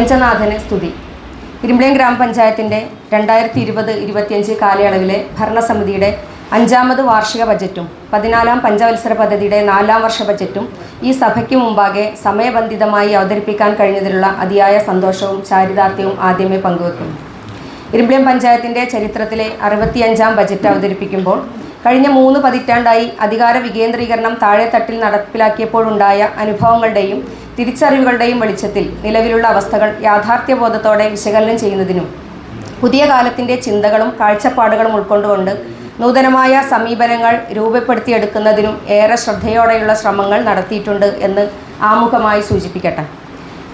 പ്രപഞ്ചനാഥന് സ്തുതി. ഇരുമ്പിളിയം ഗ്രാമപഞ്ചായത്തിന്റെ രണ്ടായിരത്തി ഇരുപത് ഇരുപത്തിയഞ്ച് കാലയളവിലെ ഭരണസമിതിയുടെ അഞ്ചാമത് വാർഷിക ബജറ്റും പതിനാലാം പഞ്ചവത്സര പദ്ധതിയുടെ നാലാം വർഷ ബജറ്റും ഈ സഭയ്ക്ക് മുമ്പാകെ സമയബന്ധിതമായി അവതരിപ്പിക്കാൻ കഴിഞ്ഞതിലുള്ള അതിയായ സന്തോഷവും ചാരിതാർത്ഥ്യവും ആദ്യമേ പങ്കുവെക്കുന്നു. ഇരുമ്പിളിയം പഞ്ചായത്തിന്റെ ചരിത്രത്തിലെ അറുപത്തിയഞ്ചാം ബജറ്റ് അവതരിപ്പിക്കുമ്പോൾ കഴിഞ്ഞ മൂന്ന് പതിറ്റാണ്ടായി അധികാര വികേന്ദ്രീകരണം താഴെത്തട്ടിൽ നടപ്പിലാക്കിയപ്പോഴുണ്ടായ അനുഭവങ്ങളുടെയും തിരിച്ചറിവുകളുടെയും വെളിച്ചത്തിൽ നിലവിലുള്ള അവസ്ഥകൾ യാഥാർത്ഥ്യബോധത്തോടെ വിശകലനം ചെയ്യുന്നതിനും പുതിയ കാലത്തിന്റെ ചിന്തകളും കാഴ്ചപ്പാടുകളും ഉൾക്കൊണ്ടുകൊണ്ട് നൂതനമായ സമീപനങ്ങൾ രൂപപ്പെടുത്തിയെടുക്കുന്നതിനും ഏറെ ശ്രദ്ധയോടെയുള്ള ശ്രമങ്ങൾ നടത്തിയിട്ടുണ്ട് എന്ന് ആമുഖമായി സൂചിപ്പിക്കട്ടെ.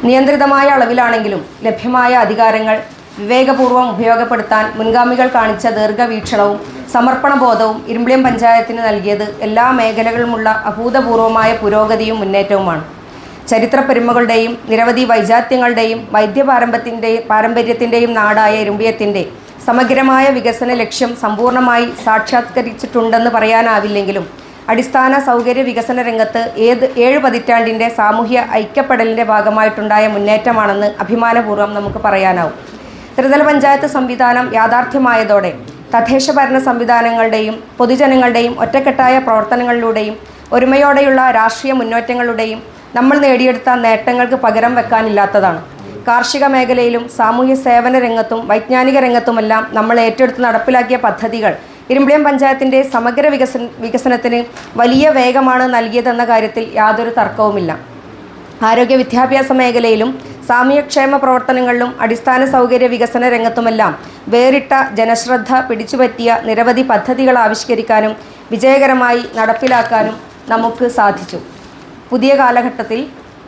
നിയന്ത്രിതമായ അളവിലാണെങ്കിലും ലഭ്യമായ അധികാരങ്ങൾ വിവേകപൂർവം ഉപയോഗപ്പെടുത്താൻ മുൻഗാമികൾ കാണിച്ച ദീർഘവീക്ഷണവും സമർപ്പണബോധവും ഇരുമ്പിളിയം പഞ്ചായത്തിന് നൽകിയത് എല്ലാ മേഖലകളിലുമുള്ള അഭൂതപൂർവമായ പുരോഗതിയും മുന്നേറ്റവുമാണ്. ചരിത്ര പെരുമകളുടെയും നിരവധി വൈജാത്യങ്ങളുടെയും വൈദ്യപാരമ്പത്തിന്റെയും പാരമ്പര്യത്തിന്റെയും നാടായ ഇരുമ്പിയത്തിന്റെ സമഗ്രമായ വികസന ലക്ഷ്യം സമ്പൂർണമായി സാക്ഷാത്കരിച്ചിട്ടുണ്ടെന്ന് പറയാനാവില്ലെങ്കിലും അടിസ്ഥാന സൗകര്യ വികസന രംഗത്ത് ഏത് ഏഴ് പതിറ്റാണ്ടിന്റെ സാമൂഹ്യ ഐക്യപ്പെടലിന്റെ ഭാഗമായിട്ടുണ്ടായ മുന്നേറ്റമാണെന്ന് അഭിമാനപൂർവം നമുക്ക് പറയാനാവും. ത്രിതല പഞ്ചായത്ത് സംവിധാനം യാഥാർത്ഥ്യമായതോടെ തദ്ദേശ ഭരണ സംവിധാനങ്ങളുടെയും പൊതുജനങ്ങളുടെയും ഒറ്റക്കെട്ടായ പ്രവർത്തനങ്ങളിലൂടെയും ഒരുമയോടെയുള്ള രാഷ്ട്രീയ മുന്നേറ്റങ്ങളുടെയും നമ്മൾ നേടിയെടുത്ത നേട്ടങ്ങൾക്ക് പകരം വെക്കാനില്ലാത്തതാണ്. കാർഷിക മേഖലയിലും സാമൂഹ്യ സേവന രംഗത്തും വൈജ്ഞാനിക രംഗത്തുമെല്ലാം നമ്മൾ ഏറ്റെടുത്ത് നടപ്പിലാക്കിയ പദ്ധതികൾ ഇരുമ്പിളിയം പഞ്ചായത്തിന്റെ സമഗ്ര വികസന വികസനത്തിന് വലിയ വേഗമാണ് നൽകിയതെന്ന കാര്യത്തിൽ യാതൊരു തർക്കവുമില്ല. ആരോഗ്യ വിദ്യാഭ്യാസ മേഖലയിലും സാമൂഹ്യക്ഷേമ പ്രവർത്തനങ്ങളിലും അടിസ്ഥാന സൗകര്യ വികസന രംഗത്തുമെല്ലാം വേറിട്ട ജനശ്രദ്ധ പിടിച്ചുപറ്റിയ നിരവധി പദ്ധതികൾ ആവിഷ്കരിക്കാനും വിജയകരമായി നടപ്പിലാക്കാനും നമുക്ക് സാധിച്ചു. പുതിയ കാലഘട്ടത്തിൽ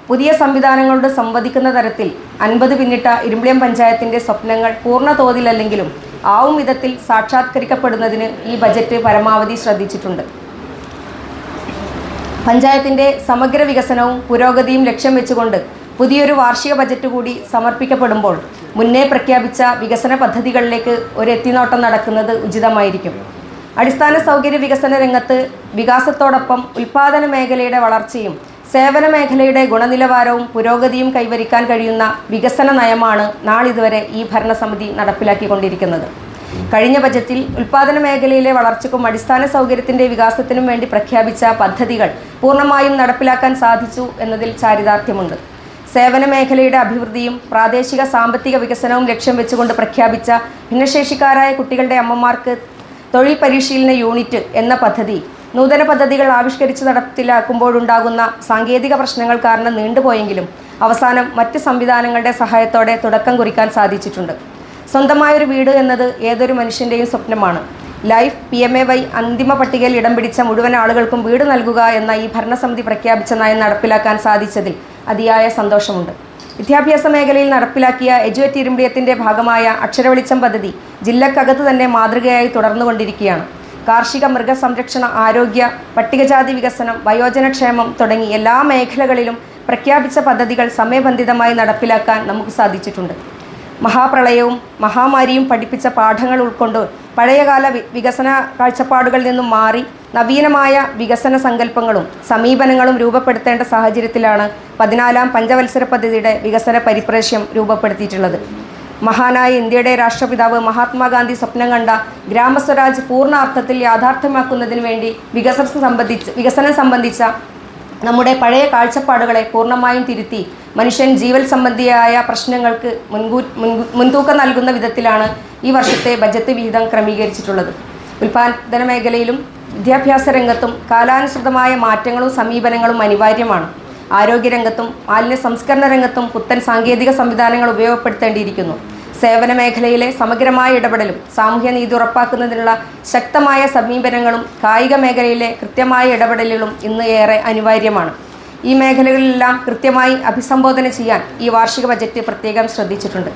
പുതിയ സംവിധാനങ്ങളോട് സംവദിക്കുന്ന തരത്തിൽ അൻപത് പിന്നിട്ട ഇരുമ്പിളിയം പഞ്ചായത്തിന്റെ സ്വപ്നങ്ങൾ പൂർണ തോതിലല്ലെങ്കിലും ആവും വിധത്തിൽ സാക്ഷാത്കരിക്കപ്പെടുന്നതിന് ഈ ബജറ്റ് പരമാവധി ശ്രദ്ധിച്ചിട്ടുണ്ട്. പഞ്ചായത്തിന്റെ സമഗ്ര വികസനവും പുരോഗതിയും ലക്ഷ്യം വെച്ചുകൊണ്ട് പുതിയൊരു വാർഷിക ബജറ്റ് കൂടി സമർപ്പിക്കപ്പെടുമ്പോൾ മുന്നേ പ്രഖ്യാപിച്ച വികസന പദ്ധതികളിലേക്ക് ഒരു എത്തിനോട്ടം നടക്കുന്നത് ഉചിതമായിരിക്കും. അടിസ്ഥാന സൗകര്യ വികസന രംഗത്ത് വികാസത്തോടൊപ്പം ഉൽപ്പാദന മേഖലയുടെ വളർച്ചയും സേവന മേഖലയുടെ ഗുണനിലവാരവും പുരോഗതിയും കൈവരിക്കാൻ കഴിയുന്ന വികസന നയമാണ് നാളിതുവരെ ഈ ഭരണസമിതി നടപ്പിലാക്കിക്കൊണ്ടിരിക്കുന്നത്. കഴിഞ്ഞ ബജറ്റിൽ ഉൽപാദന മേഖലയിലെ വളർച്ചയ്ക്കും അടിസ്ഥാന സൗകര്യത്തിന്റെ വികാസത്തിനും വേണ്ടി പ്രഖ്യാപിച്ച പദ്ധതികൾ പൂർണമായും നടപ്പിലാക്കാൻ സാധിച്ചു എന്നതിൽ ചാരിതാർത്ഥ്യമുണ്ട്. സേവന മേഖലയുടെ അഭിവൃദ്ധിയും പ്രാദേശിക സാമ്പത്തിക വികസനവും ലക്ഷ്യം വെച്ചുകൊണ്ട് പ്രഖ്യാപിച്ച ഭിന്നശേഷിക്കാരായ കുട്ടികളുടെ അമ്മമാർക്ക് തൊഴിൽ പരിശീലന യൂണിറ്റ് എന്ന പദ്ധതി നൂതന പദ്ധതികൾ ആവിഷ്കരിച്ച് നടപ്പിലാക്കുമ്പോഴുണ്ടാകുന്ന സാങ്കേതിക പ്രശ്നങ്ങൾ കാരണം നീണ്ടുപോയെങ്കിലും അവസാനം മറ്റ് സംവിധാനങ്ങളുടെ സഹായത്തോടെ തുടക്കം കുറിക്കാൻ സാധിച്ചിട്ടുണ്ട്. സ്വന്തമായൊരു വീട് എന്നത് ഏതൊരു മനുഷ്യന്റെയും സ്വപ്നമാണ്. Life P M A Y അന്തിമ പട്ടികയിൽ ഇടം പിടിച്ച മുഴുവൻ ആളുകൾക്കും വീട് നൽകുക എന്ന ഈ ഭരണസമിതി പ്രഖ്യാപിച്ച നയം നടപ്പിലാക്കാൻ സാധിച്ചതിൽ അതിയായ സന്തോഷമുണ്ട്. വിദ്യാഭ്യാസ മേഖലയിൽ നടപ്പിലാക്കിയ എജുവേറ്റ് ഇരുമ്പിയത്തിന്റെ ഭാഗമായ അക്ഷരവെളിച്ചം പദ്ധതി ജില്ലക്കകത്ത് തന്നെ മാതൃകയായി തുടർന്നുകൊണ്ടിരിക്കുകയാണ്. കാർഷിക മൃഗസംരക്ഷണ ആരോഗ്യ പട്ടികജാതി വികസനം വയോജനക്ഷേമം തുടങ്ങി എല്ലാ മേഖലകളിലും പ്രഖ്യാപിച്ച പദ്ധതികൾ സമയബന്ധിതമായി നടപ്പിലാക്കാൻ നമുക്ക് സാധിച്ചിട്ടുണ്ട്. മഹാപ്രളയവും മഹാമാരിയും പഠിപ്പിച്ച പാഠങ്ങൾ ഉൾക്കൊണ്ട് പഴയകാല വികസന കാഴ്ചപ്പാടുകളിൽ നിന്നും മാറി നവീനമായ വികസന സങ്കല്പങ്ങളും സമീപനങ്ങളും രൂപപ്പെടുത്തേണ്ട സാഹചര്യത്തിലാണ് പതിനാലാം പഞ്ചവത്സര പദ്ധതിയുടെ വികസന പരിപ്രേക്ഷ്യം രൂപപ്പെടുത്തിയിട്ടുള്ളത്. മഹാനായ ഇന്ത്യയുടെ രാഷ്ട്രപിതാവ് മഹാത്മാഗാന്ധി സ്വപ്നം കണ്ട ഗ്രാമസ്വരാജ് പൂർണ അർത്ഥത്തിൽ യാഥാർത്ഥ്യമാക്കുന്നതിന് വേണ്ടി വികസനം സംബന്ധിച്ച് വികസനം സംബന്ധിച്ച നമ്മുടെ പഴയ കാഴ്ചപ്പാടുകളെ പൂർണമായും തിരുത്തി മനുഷ്യൻ ജീവൽ സംബന്ധിയായ പ്രശ്നങ്ങൾക്ക് മുൻകൂ മുൻതൂക്കം നൽകുന്ന വിധത്തിലാണ് ഈ വർഷത്തെ ബജറ്റ് വിഹിതം ക്രമീകരിച്ചിട്ടുള്ളത്. ഉൽപാദന മേഖലയിലും വിദ്യാഭ്യാസ രംഗത്തും കാലാനുസൃതമായ മാറ്റങ്ങളും സമീപനങ്ങളും അനിവാര്യമാണ്. ആരോഗ്യരംഗത്തും മാലിന്യ സംസ്കരണ രംഗത്തും പുത്തൻ സാങ്കേതിക സംവിധാനങ്ങൾ ഉപയോഗപ്പെടുത്തേണ്ടിയിരിക്കുന്നു. സേവന മേഖലയിലെ സമഗ്രമായ ഇടപെടലും സാമൂഹ്യ നീതി ഉറപ്പാക്കുന്നതിനുള്ള ശക്തമായ സമീപനങ്ങളും കായിക മേഖലയിലെ കൃത്യമായ ഇടപെടലുകളും ഇന്ന് ഏറെ അനിവാര്യമാണ്. ഈ മേഖലകളിലെല്ലാം കൃത്യമായി അഭിസംബോധന ചെയ്യാൻ ഈ വാർഷിക ബജറ്റ് പ്രത്യേകം ശ്രദ്ധിച്ചിട്ടുണ്ട്.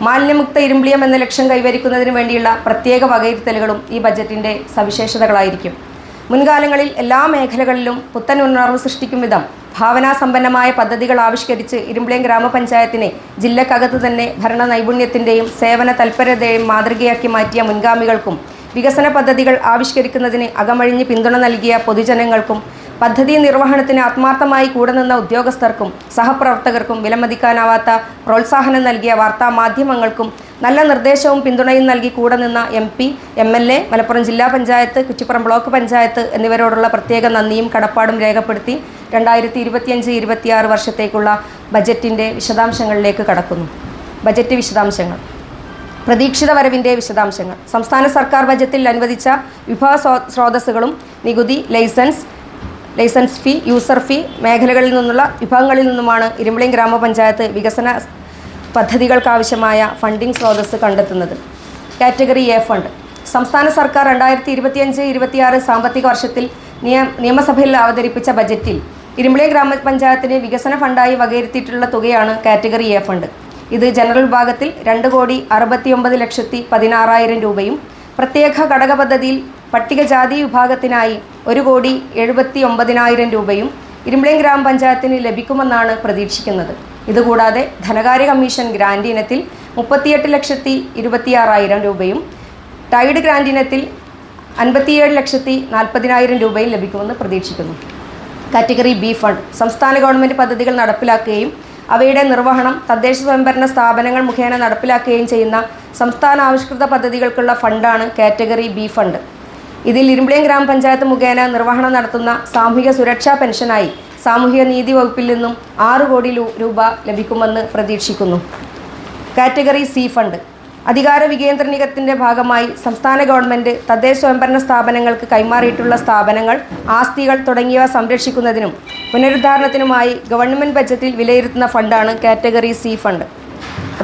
മാലിന്യമുക്ത ഇരുമ്പിളിയം എന്ന ലക്ഷ്യം കൈവരിക്കുന്നതിന് വേണ്ടിയുള്ള പ്രത്യേക വകയിരുത്തലുകളും ഈ ബജറ്റിന്റെ സവിശേഷതകളായിരിക്കും. മുൻകാലങ്ങളിൽ എല്ലാ മേഖലകളിലും പുത്തൻ ഉണർവ് സൃഷ്ടിക്കും വിധം ഭാവനാസമ്പന്നമായ പദ്ധതികൾ ആവിഷ്കരിച്ച് ഇരുമ്പിളിയം ഗ്രാമപഞ്ചായത്തിനെ ജില്ലക്കകത്ത് തന്നെ ഭരണ നൈപുണ്യത്തിന്റെയും സേവന തൽപരതയും മാതൃകയാക്കി മാറ്റിയ മുൻഗാമികൾക്കും വികസന പദ്ധതികൾ ആവിഷ്കരിക്കുന്നതിന് അകമഴിഞ്ഞ് പിന്തുണ നൽകിയ പൊതുജനങ്ങൾക്കും പദ്ധതി നിർവഹണത്തിന് ആത്മാർത്ഥമായി കൂടെ നിന്ന ഉദ്യോഗസ്ഥർക്കും സഹപ്രവർത്തകർക്കും വിലമതിക്കാനാവാത്ത പ്രോത്സാഹനം നൽകിയ വാർത്താ മാധ്യമങ്ങൾക്കും നല്ല നിർദ്ദേശവും പിന്തുണയും നൽകി കൂടെ നിന്ന M P M L A Malappuram ജില്ലാ പഞ്ചായത്ത് കുറ്റിപ്പുറം ബ്ലോക്ക് പഞ്ചായത്ത് എന്നിവരോടുള്ള പ്രത്യേക നന്ദിയും കടപ്പാടും രേഖപ്പെടുത്തി രണ്ടായിരത്തി ഇരുപത്തിയഞ്ച് ഇരുപത്തിയാറ് വർഷത്തേക്കുള്ള ബജറ്റിന്റെ വിശദാംശങ്ങളിലേക്ക് കടക്കുന്നു. ബജറ്റ് വിശദാംശങ്ങൾ. പ്രതീക്ഷിത വരവിന്റെ വിശദാംശങ്ങൾ. സംസ്ഥാന സർക്കാർ ബജറ്റിൽ അനുവദിച്ച വിഭവ സ്രോതസ്സുകളും നികുതി licence licence fee user fee മേഖലകളിൽ നിന്നുള്ള വിഭാഗങ്ങളിൽ നിന്നുമാണ് ഇരുമ്പളിയും ഗ്രാമപഞ്ചായത്ത് വികസന പദ്ധതികൾക്കാവശ്യമായ ഫണ്ടിംഗ് സ്രോതസ് കണ്ടെത്തുന്നത്. Category A fund. സംസ്ഥാന സർക്കാർ രണ്ടായിരത്തി ഇരുപത്തിയഞ്ച് ഇരുപത്തിയാറ് സാമ്പത്തിക വർഷത്തിൽ നിയ നിയമസഭയിൽ അവതരിപ്പിച്ച ബജറ്റിൽ ഇരുമ്പളിയം ഗ്രാമപഞ്ചായത്തിന് വികസന ഫണ്ടായി വകയിരുത്തിയിട്ടുള്ള തുകയാണ് കാറ്റഗറി എ ഫണ്ട്. ഇത് ജനറൽ വിഭാഗത്തിൽ രണ്ട് കോടി അറുപത്തിയൊമ്പത് ലക്ഷത്തി പതിനാറായിരം രൂപയും പ്രത്യേക ഘടക പദ്ധതിയിൽ പട്ടികജാതി വിഭാഗത്തിനായി ഒരു കോടി എഴുപത്തി ഒമ്പതിനായിരം രൂപയും ഇരുമ്പളയം ഗ്രാമപഞ്ചായത്തിന് ലഭിക്കുമെന്നാണ് പ്രതീക്ഷിക്കുന്നത്. ഇതുകൂടാതെ ധനകാര്യ കമ്മീഷൻ ഗ്രാൻഡ് ഇനത്തിൽ മുപ്പത്തിയെട്ട് ലക്ഷത്തി ഇരുപത്തിയാറായിരം രൂപയും ടൈഡ് ഗ്രാൻഡ് ഇനത്തിൽ അൻപത്തിയേഴ് ലക്ഷത്തി നാൽപ്പതിനായിരം രൂപയും ലഭിക്കുമെന്ന് പ്രതീക്ഷിക്കുന്നു. കാറ്റഗറി ബി ഫണ്ട് സംസ്ഥാന ഗവൺമെന്റ് പദ്ധതികൾ നടപ്പിലാക്കുകയും അവയുടെ നിർവഹണം തദ്ദേശ സ്വയംഭരണ സ്ഥാപനങ്ങൾ മുഖേന നടപ്പിലാക്കുകയും ചെയ്യുന്ന സംസ്ഥാന ആവിഷ്കൃത പദ്ധതികൾക്കുള്ള ഫണ്ടാണ് കാറ്റഗറി ബി ഫണ്ട്. ഇതിൽ ഇരുമ്പിളിയം ഗ്രാമപഞ്ചായത്ത് മുഖേന നിർവഹണം നടത്തുന്ന സാമൂഹിക സുരക്ഷാ പെൻഷനായി സാമൂഹിക നീതി വകുപ്പിൽ നിന്നും ആറ് കോടി രൂപ ലഭിക്കുമെന്ന് പ്രതീക്ഷിക്കുന്നു. Category C fund. അധികാര വികേന്ദ്രീകരണത്തിന്റെ ഭാഗമായി സംസ്ഥാന ഗവൺമെന്റ് തദ്ദേശ സ്വയംഭരണ സ്ഥാപനങ്ങൾക്ക് കൈമാറിയിട്ടുള്ള സ്ഥാപനങ്ങൾ ആസ്തികൾ തുടങ്ങിയവ സംരക്ഷിക്കുന്നതിനും പുനരുദ്ധാരണത്തിനുമായി ഗവൺമെന്റ് ബജറ്റിൽ വിലയിരുത്തുന്ന ഫണ്ടാണ് കാറ്റഗറി സി ഫണ്ട്.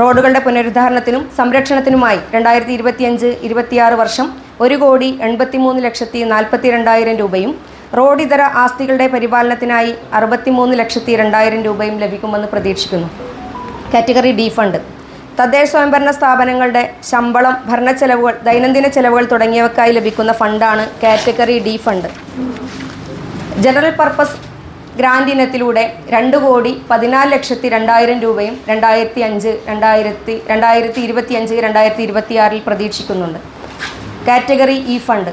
റോഡുകളുടെ പുനരുദ്ധാരണത്തിനും സംരക്ഷണത്തിനുമായി രണ്ടായിരത്തി ഇരുപത്തിയഞ്ച് ഇരുപത്തിയാറ് വർഷം ഒരു കോടി എൺപത്തിമൂന്ന് ലക്ഷത്തി നാൽപ്പത്തി രണ്ടായിരം രൂപയും റോഡ് ഇതര ആസ്തികളുടെ പരിപാലനത്തിനായി അറുപത്തിമൂന്ന് ലക്ഷത്തി രണ്ടായിരം രൂപയും ലഭിക്കുമെന്ന് പ്രതീക്ഷിക്കുന്നു. Category D fund. തദ്ദേശ സ്വയംഭരണ സ്ഥാപനങ്ങളുടെ ശമ്പളം ഭരണ ചെലവുകൾ ദൈനംദിന ചെലവുകൾ തുടങ്ങിയവക്കായി ലഭിക്കുന്ന ഫണ്ടാണ് category D fund. General purpose grant ഇനത്തിലൂടെ രണ്ട് കോടി പതിനാല് ലക്ഷത്തി രണ്ടായിരം രൂപയും രണ്ടായിരത്തി അഞ്ച് രണ്ടായിരത്തി രണ്ടായിരത്തി ഇരുപത്തി അഞ്ച് രണ്ടായിരത്തി ഇരുപത്തിയാറിൽ പ്രതീക്ഷിക്കുന്നുണ്ട്. Category E fund.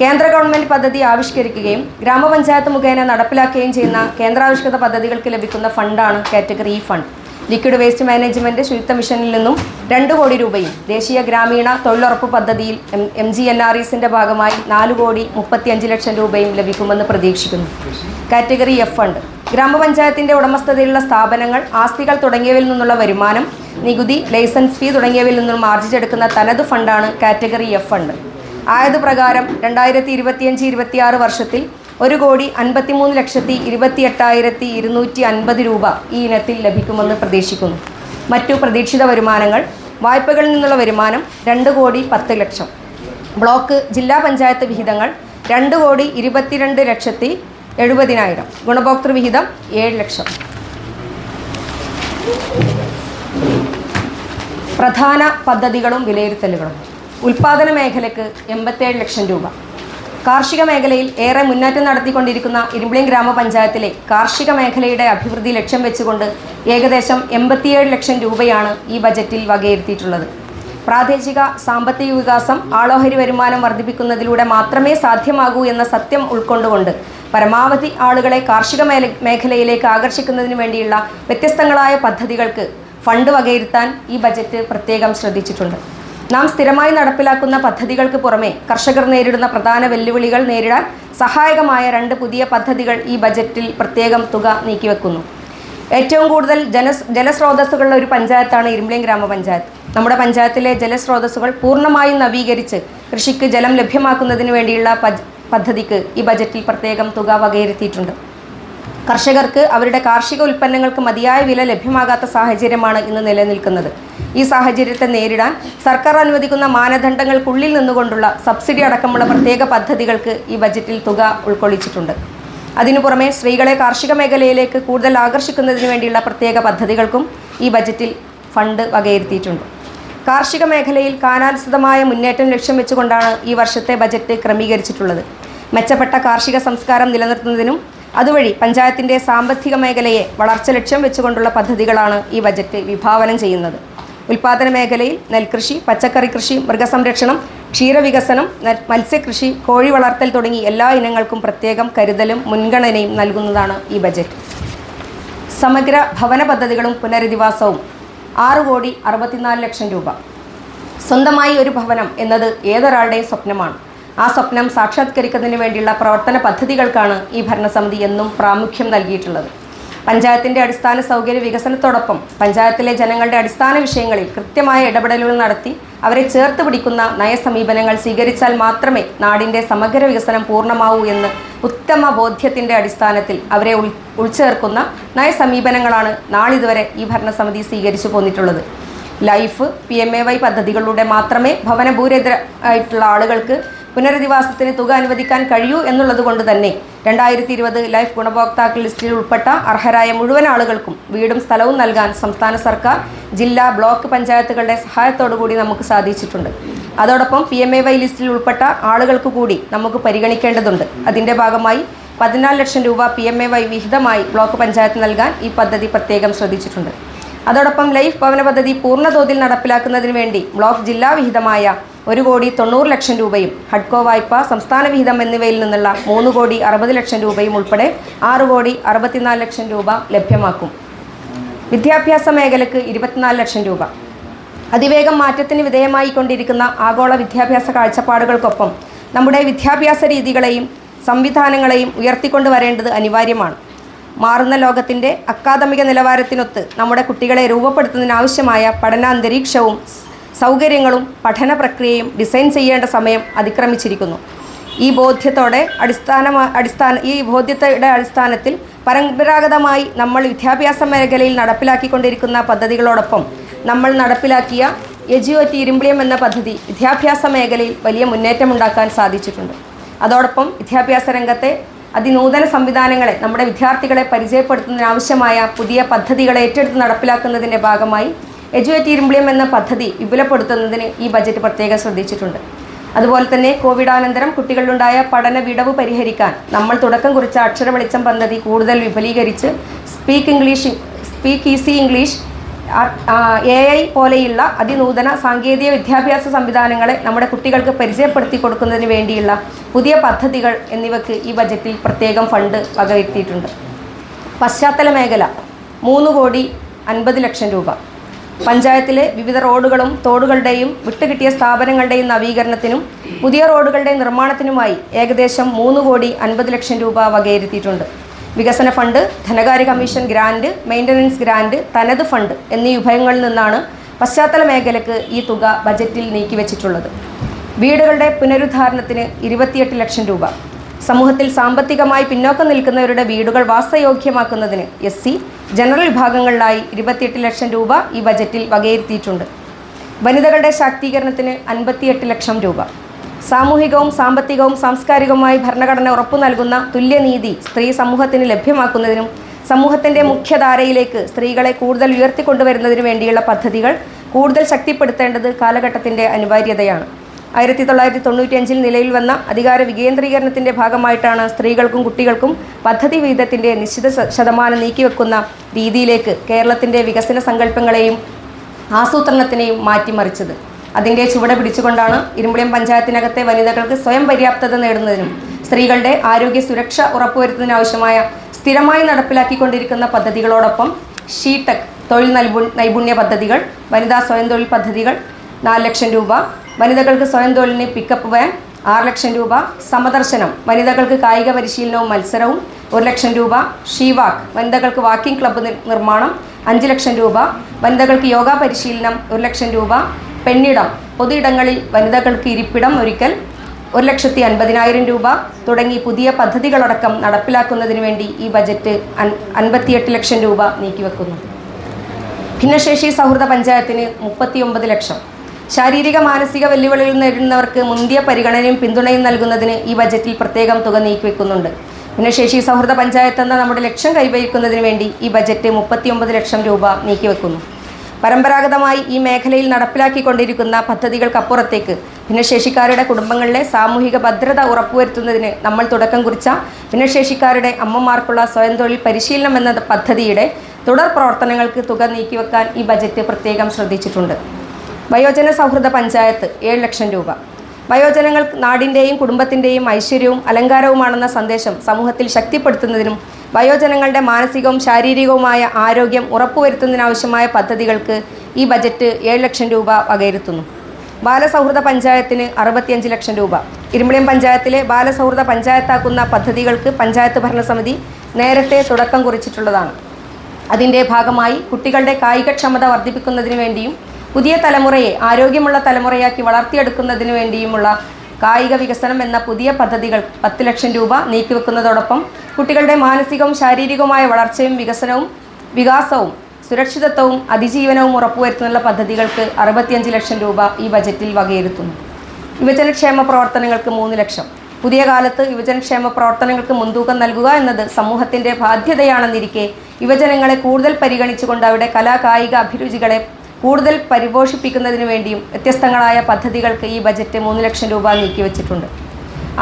കേന്ദ്ര ഗവൺമെന്റ് പദ്ധതി ആവിഷ്കരിക്കുകയും ഗ്രാമപഞ്ചായത്ത് മുഖേന നടപ്പിലാക്കുകയും ചെയ്യുന്ന കേന്ദ്രാവിഷ്കൃത പദ്ധതികൾക്ക് ലഭിക്കുന്ന ഫണ്ടാണ് category E fund. Liquid waste management ശുചിത്വ മിഷനിൽ നിന്നും രണ്ട് കോടി രൂപയും ദേശീയ ഗ്രാമീണ തൊഴിലുറപ്പ് പദ്ധതിയിൽ M M G N R ഇസിന്റെ ഭാഗമായി നാല് കോടി മുപ്പത്തിയഞ്ച് ലക്ഷം രൂപയും ലഭിക്കുമെന്ന് പ്രതീക്ഷിക്കുന്നു. Category F fund. ഗ്രാമപഞ്ചായത്തിന്റെ ഉടമസ്ഥതയിലുള്ള സ്ഥാപനങ്ങൾ ആസ്തികൾ തുടങ്ങിയവയിൽ നിന്നുള്ള വരുമാനം നികുതി ലൈസൻസ് ഫീ തുടങ്ങിയവയിൽ നിന്നും ആർജിച്ചെടുക്കുന്ന തനത് ഫണ്ടാണ് കാറ്റഗറി എഫ് ഫണ്ട്. ആയത് പ്രകാരം രണ്ടായിരത്തി ഇരുപത്തിയഞ്ച് ഇരുപത്തിയാറ് വർഷത്തിൽ ഒരു കോടി അൻപത്തിമൂന്ന് ലക്ഷത്തി ഇരുപത്തി എട്ടായിരത്തി ഇരുന്നൂറ്റി അൻപത് രൂപ ഈ ഇനത്തിൽ ലഭിക്കുമെന്ന് പ്രതീക്ഷിക്കുന്നു. മറ്റു പ്രതീക്ഷിത വരുമാനങ്ങൾ വായ്പകളിൽ നിന്നുള്ള വരുമാനം രണ്ട് കോടി പത്ത് ലക്ഷം. ബ്ലോക്ക് ജില്ലാ പഞ്ചായത്ത് വിഹിതങ്ങൾ രണ്ട് കോടി ഇരുപത്തിരണ്ട് ലക്ഷത്തി എഴുപതിനായിരം. ഗുണഭോക്തൃ വിഹിതം ഏഴ് ലക്ഷം. പ്രധാന പദ്ധതികളും വിലയിരുത്തലുകളും. ഉൽപാദന മേഖലയ്ക്ക് എൺപത്തേഴ് ലക്ഷം രൂപ. കാർഷിക മേഖലയിൽ ഏറെ മുന്നേറ്റം നടത്തിക്കൊണ്ടിരിക്കുന്ന ഇരുമ്പിളിയം ഗ്രാമപഞ്ചായത്തിലെ കാർഷിക മേഖലയുടെ അഭിവൃദ്ധി ലക്ഷ്യം വെച്ചുകൊണ്ട് ഏകദേശം എൺപത്തിയേഴ് ലക്ഷം രൂപയാണ് ഈ ബജറ്റിൽ വകയിരുത്തിയിട്ടുള്ളത്. പ്രാദേശിക സാമ്പത്തിക വികാസം ആളോഹരി വരുമാനം വർദ്ധിപ്പിക്കുന്നതിലൂടെ മാത്രമേ സാധ്യമാകൂ എന്ന സത്യം ഉൾക്കൊണ്ടുകൊണ്ട് പരമാവധി ആളുകളെ കാർഷിക മേഖലയിലേക്ക് ആകർഷിക്കുന്നതിന് വേണ്ടിയുള്ള വ്യത്യസ്തങ്ങളായ പദ്ധതികൾക്ക് ഫണ്ട് വകയിരുത്താൻ ഈ ബജറ്റ് പ്രത്യേകം ശ്രദ്ധിച്ചിട്ടുണ്ട്. നാം സ്ഥിരമായി നടപ്പിലാക്കുന്ന പദ്ധതികൾക്ക് പുറമെ കർഷകർ നേരിടുന്ന പ്രധാന വെല്ലുവിളികൾ നേരിടാൻ സഹായകമായ രണ്ട് പുതിയ പദ്ധതികൾ ഈ ബജറ്റിൽ പ്രത്യേകം തുക നീക്കിവെക്കുന്നു. ഏറ്റവും കൂടുതൽ ജല ജലസ്രോതസ്സുകളുള്ള ഒരു പഞ്ചായത്താണ് ഇരുമ്പിളിയം ഗ്രാമപഞ്ചായത്ത്. നമ്മുടെ പഞ്ചായത്തിലെ ജലസ്രോതസ്സുകൾ പൂർണമായും നവീകരിച്ച് കൃഷിക്ക് ജലം ലഭ്യമാക്കുന്നതിന് വേണ്ടിയുള്ള പദ്ധതിക്ക് ഈ ബജറ്റിൽ പ്രത്യേകം തുക വകയിരുത്തിയിട്ടുണ്ട്. കർഷകർക്ക് അവരുടെ കാർഷിക ഉൽപ്പന്നങ്ങൾക്ക് മതിയായ വില ലഭ്യമാകാത്ത സാഹചര്യമാണ് ഇന്ന് നിലനിൽക്കുന്നത്. ഈ സാഹചര്യത്തെ നേരിടാൻ സർക്കാർ അനുവദിക്കുന്ന മാനദണ്ഡങ്ങൾക്കുള്ളിൽ നിന്നുകൊണ്ടുള്ള സബ്സിഡി അടക്കമുള്ള പ്രത്യേക പദ്ധതികൾക്ക് ഈ ബജറ്റിൽ തുക ഉൾക്കൊള്ളിച്ചിട്ടുണ്ട്. അതിനു പുറമെ സ്ത്രീകളെ കാർഷിക മേഖലയിലേക്ക് കൂടുതൽ ആകർഷിക്കുന്നതിന് വേണ്ടിയുള്ള പ്രത്യേക പദ്ധതികൾക്കും ഈ ബജറ്റിൽ ഫണ്ട് വകയിരുത്തിയിട്ടുണ്ട്. കാർഷിക മേഖലയിൽ കാലാനുസൃതമായ മുന്നേറ്റം ലക്ഷ്യം വെച്ചുകൊണ്ടാണ് ഈ വർഷത്തെ ബജറ്റ് ക്രമീകരിച്ചിട്ടുള്ളത്. മെച്ചപ്പെട്ട കാർഷിക സംസ്കാരം നിലനിർത്തുന്നതിനും അതുവഴി പഞ്ചായത്തിന്റെ സാമ്പത്തിക മേഖലയെ വളർച്ച ലക്ഷ്യം വെച്ചുകൊണ്ടുള്ള പദ്ധതികളാണ് ഈ ബജറ്റ് വിഭാവനം ചെയ്യുന്നത്. ഉൽപാദന മേഖലയിൽ നെൽകൃഷി പച്ചക്കറി കൃഷി മൃഗസംരക്ഷണം ക്ഷീരവികസനം മത്സ്യകൃഷി കോഴി വളർത്തൽ തുടങ്ങി എല്ലാ ഇനങ്ങൾക്കും പ്രത്യേകം കരുതലും മുൻഗണനയും നൽകുന്നതാണ് ഈ ബജറ്റ്. സമഗ്ര ഭവന പദ്ധതികളും പുനരധിവാസവും ആറ് കോടി അറുപത്തിനാല് ലക്ഷം രൂപ. സ്വന്തമായി ഒരു ഭവനം എന്നത് ഏതൊരാളുടെയും സ്വപ്നമാണ്. ആ സ്വപ്നം സാക്ഷാത്കരിക്കുന്നതിന് വേണ്ടിയുള്ള പ്രവർത്തന പദ്ധതികൾക്കാണ് ഈ ഭരണസമിതി എന്നും പ്രാമുഖ്യം നൽകിയിട്ടുള്ളത്. പഞ്ചായത്തിന്റെ അടിസ്ഥാന സൗകര്യ വികസനത്തോടൊപ്പം പഞ്ചായത്തിലെ ജനങ്ങളുടെ അടിസ്ഥാന വിഷയങ്ങളിൽ കൃത്യമായ ഇടപെടലുകൾ നടത്തി അവരെ ചേർത്ത് പിടിക്കുന്ന നയസമീപനങ്ങൾ സ്വീകരിച്ചാൽ മാത്രമേ നാടിന്റെ സമഗ്ര വികസനം പൂർണമാവൂ എന്ന് ഉത്തമ ബോധ്യത്തിന്റെ അടിസ്ഥാനത്തിൽ അവരെ ഉൾ ഉൾച്ചേർക്കുന്ന നയസമീപനങ്ങളാണ് നാളിതുവരെ ഈ ഭരണസമിതി സ്വീകരിച്ചു പോന്നിട്ടുള്ളത്. Life P M A Y പദ്ധതികളിലൂടെ മാത്രമേ ഭവനഭൂരിതരായിട്ടുള്ള ആളുകൾക്ക് പുനരധിവാസത്തിന് തുക അനുവദിക്കാൻ കഴിയൂ എന്നുള്ളത് കൊണ്ട് തന്നെ രണ്ടായിരത്തി ഇരുപത് ലൈഫ് ഗുണഭോക്താക്കൾ ലിസ്റ്റിൽ ഉൾപ്പെട്ട അർഹരായ മുഴുവൻ ആളുകൾക്കും വീടും സ്ഥലവും നൽകാൻ സംസ്ഥാന സർക്കാർ ജില്ലാ ബ്ലോക്ക് പഞ്ചായത്തുകളുടെ സഹായത്തോടു കൂടി നമുക്ക് സാധിച്ചിട്ടുണ്ട്. അതോടൊപ്പം പി എം എ വൈ ലിസ്റ്റിൽ ഉൾപ്പെട്ട ആളുകൾക്ക് കൂടി നമുക്ക് പരിഗണിക്കേണ്ടതുണ്ട്. അതിന്റെ ഭാഗമായി പതിനാല് ലക്ഷം രൂപ പി എം എ വൈ വിഹിതമായി ബ്ലോക്ക് പഞ്ചായത്ത് നൽകാൻ ഈ പദ്ധതി പ്രത്യേകം ശ്രദ്ധിച്ചിട്ടുണ്ട്. അതോടൊപ്പം ലൈഫ് ഭവന പദ്ധതി പൂർണതോതിൽ നടപ്പിലാക്കുന്നതിന് വേണ്ടി ബ്ലോക്ക് ജില്ലാ വിഹിതമായ ഒരു കോടി തൊണ്ണൂറ് ലക്ഷം രൂപയും ഹഡ്കോ വായ്പ സംസ്ഥാന വിഹിതം എന്നിവയിൽ നിന്നുള്ള മൂന്ന് കോടി അറുപത് ലക്ഷം രൂപയും ഉൾപ്പെടെ ആറ് കോടി അറുപത്തിനാല് ലക്ഷം രൂപ ലഭ്യമാക്കും. വിദ്യാഭ്യാസ മേഖലയ്ക്ക് ഇരുപത്തിനാല് ലക്ഷം രൂപ. അതിവേഗം മാറ്റത്തിന് വിധേയമായി കൊണ്ടിരിക്കുന്ന ആഗോള വിദ്യാഭ്യാസ കാഴ്ചപ്പാടുകൾക്കൊപ്പം നമ്മുടെ വിദ്യാഭ്യാസ രീതികളെയും സംവിധാനങ്ങളെയും ഉയർത്തിക്കൊണ്ടുവരേണ്ടത് അനിവാര്യമാണ്. മാറുന്ന ലോകത്തിന്റെ അക്കാദമിക നിലവാരത്തിനൊത്ത് നമ്മുടെ കുട്ടികളെ രൂപപ്പെടുത്തുന്നതിനാവശ്യമായ പഠനാന്തരീക്ഷവും സൗകര്യങ്ങളും പഠന പ്രക്രിയയും ഡിസൈൻ ചെയ്യേണ്ട സമയം അതിക്രമിച്ചിരിക്കുന്നു. ഈ ബോധ്യത്തോടെ അടിസ്ഥാന അടിസ്ഥാന ഈ ബോധ്യതയുടെ അടിസ്ഥാനത്തിൽ പരമ്പരാഗതമായി നമ്മൾ വിദ്യാഭ്യാസ മേഖലയിൽ നടപ്പിലാക്കിക്കൊണ്ടിരിക്കുന്ന പദ്ധതികളോടൊപ്പം നമ്മൾ നടപ്പിലാക്കിയ എജിഒറ്റി ഇരുമ്പിളിയം എന്ന പദ്ധതി വിദ്യാഭ്യാസ മേഖലയിൽ വലിയ മുന്നേറ്റമുണ്ടാക്കാൻ സാധിച്ചിട്ടുണ്ട്. അതോടൊപ്പം വിദ്യാഭ്യാസ രംഗത്തെ അതിനൂതന സംവിധാനങ്ങളെ നമ്മുടെ വിദ്യാർത്ഥികളെ പരിചയപ്പെടുത്തുന്നതിനാവശ്യമായ പുതിയ പദ്ധതികളെ ഏറ്റെടുത്ത് നടപ്പിലാക്കുന്നതിന്റെ ഭാഗമായി എജുവേറ്റ് ഇരുമ്പിളിയം എന്ന പദ്ധതി വിപുലപ്പെടുത്തുന്നതിന് ഈ ബജറ്റ് പ്രത്യേകം ശ്രദ്ധിച്ചിട്ടുണ്ട്. അതുപോലെ തന്നെ കോവിഡാനന്തരം കുട്ടികളിലുണ്ടായ പഠന വിടവ് പരിഹരിക്കാൻ നമ്മൾ തുടക്കം കുറിച്ച അക്ഷര വെളിച്ചം പദ്ധതി കൂടുതൽ വിപുലീകരിച്ച് speak English speak easy English A I പോലെയുള്ള അതിനൂതന സാങ്കേതിക വിദ്യാഭ്യാസ സംവിധാനങ്ങളെ നമ്മുടെ കുട്ടികൾക്ക് പരിചയപ്പെടുത്തി കൊടുക്കുന്നതിന് വേണ്ടിയുള്ള പുതിയ പദ്ധതികൾ എന്നിവയ്ക്ക് ഈ ബജറ്റിൽ പ്രത്യേകം ഫണ്ട് വകവരുത്തിയിട്ടുണ്ട്. പശ്ചാത്തല മേഖല മൂന്ന് കോടി അൻപത് ലക്ഷം രൂപ. പഞ്ചായത്തിലെ വിവിധ റോഡുകളും തോടുകളുടെയും വിട്ടുകിട്ടിയ സ്ഥാപനങ്ങളുടെയും നവീകരണത്തിനും പുതിയ റോഡുകളുടെ നിർമ്മാണത്തിനുമായി ഏകദേശം മൂന്ന് കോടി അൻപത് ലക്ഷം രൂപ വകയിരുത്തിയിട്ടുണ്ട്. വികസന ഫണ്ട് ധനകാര്യ കമ്മീഷൻ ഗ്രാൻഡ് മെയിന്റനൻസ് ഗ്രാൻഡ് തനത് ഫണ്ട് എന്നീ വിഭവങ്ങളിൽ നിന്നാണ് പശ്ചാത്തല മേഖലയ്ക്ക് ഈ തുക ബജറ്റിൽ നീക്കിവച്ചിട്ടുള്ളത്. വീടുകളുടെ പുനരുദ്ധാരണത്തിന് ഇരുപത്തിയെട്ട് ലക്ഷം രൂപ. സമൂഹത്തിൽ സാമ്പത്തികമായി പിന്നോക്കം നിൽക്കുന്നവരുടെ വീടുകൾ വാസയോഗ്യമാക്കുന്നതിന് എസ് സി ജനറൽ വിഭാഗങ്ങളിലായി ഇരുപത്തിയെട്ട് ലക്ഷം രൂപ ഈ ബജറ്റിൽ വകയിരുത്തിയിട്ടുണ്ട്. വനിതകളുടെ ശാക്തീകരണത്തിന് അൻപത്തിയെട്ട് ലക്ഷം രൂപ. സാമൂഹികവും സാമ്പത്തികവും സാംസ്കാരികവുമായി ഭരണഘടന ഉറപ്പു നൽകുന്ന തുല്യനീതി സ്ത്രീ സമൂഹത്തിന് ലഭ്യമാക്കുന്നതിനും സമൂഹത്തിന്റെ മുഖ്യധാരയിലേക്ക് സ്ത്രീകളെ കൂടുതൽ ഉയർത്തിക്കൊണ്ടുവരുന്നതിനു വേണ്ടിയുള്ള പദ്ധതികൾ കൂടുതൽ ശക്തിപ്പെടുത്തേണ്ടത് കാലഘട്ടത്തിന്റെ അനിവാര്യതയാണ്. ആയിരത്തി തൊള്ളായിരത്തി തൊണ്ണൂറ്റിയഞ്ചിൽ നിലയിൽ വന്ന അധികാര വികേന്ദ്രീകരണത്തിന്റെ ഭാഗമായിട്ടാണ് സ്ത്രീകൾക്കും കുട്ടികൾക്കും പദ്ധതി വിഹിതത്തിന്റെ നിശ്ചിത ശതമാനം നീക്കിവെക്കുന്ന രീതിയിലേക്ക് കേരളത്തിന്റെ വികസന സങ്കല്പങ്ങളെയും ആസൂത്രണത്തിനെയും മാറ്റിമറിച്ചത്. അതിന്റെ ചുവട പിടിച്ചുകൊണ്ടാണ് ഇരുമ്പുളിയം പഞ്ചായത്തിനകത്തെ വനിതകൾക്ക് സ്വയം പര്യാപ്തത നേടുന്നതിനും സ്ത്രീകളുടെ ആരോഗ്യ സുരക്ഷ ഉറപ്പുവരുത്തുന്നതിനാവശ്യമായ സ്ഥിരമായി നടപ്പിലാക്കിക്കൊണ്ടിരിക്കുന്ന പദ്ധതികളോടൊപ്പം ഷീടെക് തൊഴിൽ നൈപുണ്യ പദ്ധതികൾ വനിതാ സ്വയം തൊഴിൽ പദ്ധതികൾ നാല് ലക്ഷം രൂപ വനിതകൾക്ക് സ്വയം തൊഴിലിന് പിക്കപ്പ് വാൻ ആറ് ലക്ഷം രൂപ സമദർശനം. വനിതകൾക്ക് കായിക പരിശീലനവും മത്സരവും ഒരു ലക്ഷം രൂപ ഷീവാക്ക് വനിതകൾക്ക് വാക്കിംഗ് ക്ലബ്ബ് നിർമ്മാണം അഞ്ച് ലക്ഷം രൂപ. വനിതകൾക്ക് യോഗ പരിശീലനം ഒരു ലക്ഷം രൂപ. പെണ്ണിടം. പൊതു ഇടങ്ങളിൽ വനിതകൾക്ക് ഇരിപ്പിടം ഒരുക്കൽ ഒരു ലക്ഷത്തി അൻപതിനായിരം രൂപ. തുടങ്ങി പുതിയ പദ്ധതികളടക്കം നടപ്പിലാക്കുന്നതിന് വേണ്ടി ഈ ബജറ്റ് അൻ അൻപത്തിയെട്ട് ലക്ഷം രൂപ നീക്കിവെക്കുന്നു. ഭിന്നശേഷി സൗഹൃദ പഞ്ചായത്തിന് മുപ്പത്തിയൊമ്പത് ലക്ഷം. ശാരീരിക മാനസിക വെല്ലുവിളികൾ നേരിടുന്നവർക്ക് മുന്തിയ പരിഗണനയും പിന്തുണയും നൽകുന്നതിന് ഈ ബജറ്റിൽ പ്രത്യേകം തുക നീക്കിവെക്കുന്നുണ്ട് ഭിന്നശേഷി സൗഹൃദ പഞ്ചായത്ത് എന്ന നമ്മുടെ ലക്ഷ്യം കൈവരിക്കുന്നതിന് വേണ്ടി ഈ ബജറ്റ് മുപ്പത്തിയൊമ്പത് ലക്ഷം രൂപ നീക്കിവെക്കുന്നു പരമ്പരാഗതമായി ഈ മേഖലയിൽ നടപ്പിലാക്കിക്കൊണ്ടിരിക്കുന്ന പദ്ധതികൾക്കപ്പുറത്തേക്ക് ഭിന്നശേഷിക്കാരുടെ കുടുംബങ്ങളിലെ സാമൂഹിക ഭദ്രത ഉറപ്പുവരുത്തുന്നതിന് നമ്മൾ തുടക്കം കുറിച്ച ഭിന്നശേഷിക്കാരുടെ അമ്മമാർക്കുള്ള സ്വയം തൊഴിൽ പരിശീലനം എന്ന പദ്ധതിയുടെ തുടർ പ്രവർത്തനങ്ങൾക്ക് തുക നീക്കിവെക്കാൻ ഈ ബജറ്റ് പ്രത്യേകം ശ്രദ്ധിച്ചിട്ടുണ്ട്. വയോജന സൗഹൃദ പഞ്ചായത്ത് ഏഴ് ലക്ഷം രൂപ. വയോജനങ്ങൾ നാടിന്റെയും കുടുംബത്തിന്റെയും ഐശ്വര്യവും അലങ്കാരവുമാണെന്ന സന്ദേശം സമൂഹത്തിൽ ശക്തിപ്പെടുത്തുന്നതിനും വയോജനങ്ങളുടെ മാനസികവും ശാരീരികവുമായ ആരോഗ്യം ഉറപ്പുവരുത്തുന്നതിനാവശ്യമായ പദ്ധതികൾക്ക് ഈ ബജറ്റ് ഏഴ് ലക്ഷം രൂപ വകയിരുത്തുന്നു. ബാലസൗഹൃദ പഞ്ചായത്തിന് അറുപത്തിയഞ്ച് ലക്ഷം രൂപ. ഇരുമ്പളിയം പഞ്ചായത്തിലെ ബാലസൗഹൃദ പഞ്ചായത്താക്കുന്ന പദ്ധതികൾക്ക് പഞ്ചായത്ത് ഭരണസമിതി നേരത്തെ തുടക്കം കുറിച്ചിട്ടുള്ളതാണ്. അതിന്റെ ഭാഗമായി കുട്ടികളുടെ കായികക്ഷമത വർദ്ധിപ്പിക്കുന്നതിന് വേണ്ടിയും പുതിയ തലമുറയെ ആരോഗ്യമുള്ള തലമുറയാക്കി വളർത്തിയെടുക്കുന്നതിനു വേണ്ടിയുമുള്ള കായിക വികസനം എന്ന പുതിയ പദ്ധതികൾ പത്ത് ലക്ഷം രൂപ നീക്കിവെക്കുന്നതോടൊപ്പം കുട്ടികളുടെ മാനസികവും ശാരീരികവുമായ വളർച്ചയും വികസനവും വികാസവും സുരക്ഷിതത്വവും അതിജീവനവും ഉറപ്പുവരുത്തുന്നുള്ള പദ്ധതികൾക്ക് അറുപത്തിയഞ്ച് ലക്ഷം രൂപ ഈ ബജറ്റിൽ വകയിരുത്തുന്നു. യുവജനക്ഷേമ പ്രവർത്തനങ്ങൾക്ക് മൂന്ന് ലക്ഷം. പുതിയ കാലത്ത് യുവജനക്ഷേമ പ്രവർത്തനങ്ങൾക്ക് മുൻതൂക്കം നൽകുക എന്നത് സമൂഹത്തിന്റെ ബാധ്യതയാണെന്നിരിക്കെ യുവജനങ്ങളെ കൂടുതൽ പരിഗണിച്ചുകൊണ്ട് അവരുടെ കലാ കായിക അഭിരുചികളെ കൂടുതൽ പരിപോഷിപ്പിക്കുന്നതിന് വേണ്ടിയും വ്യത്യസ്തങ്ങളായ പദ്ധതികൾക്ക് ഈ ബജറ്റ് മൂന്ന് ലക്ഷം രൂപ നീക്കിവച്ചിട്ടുണ്ട്.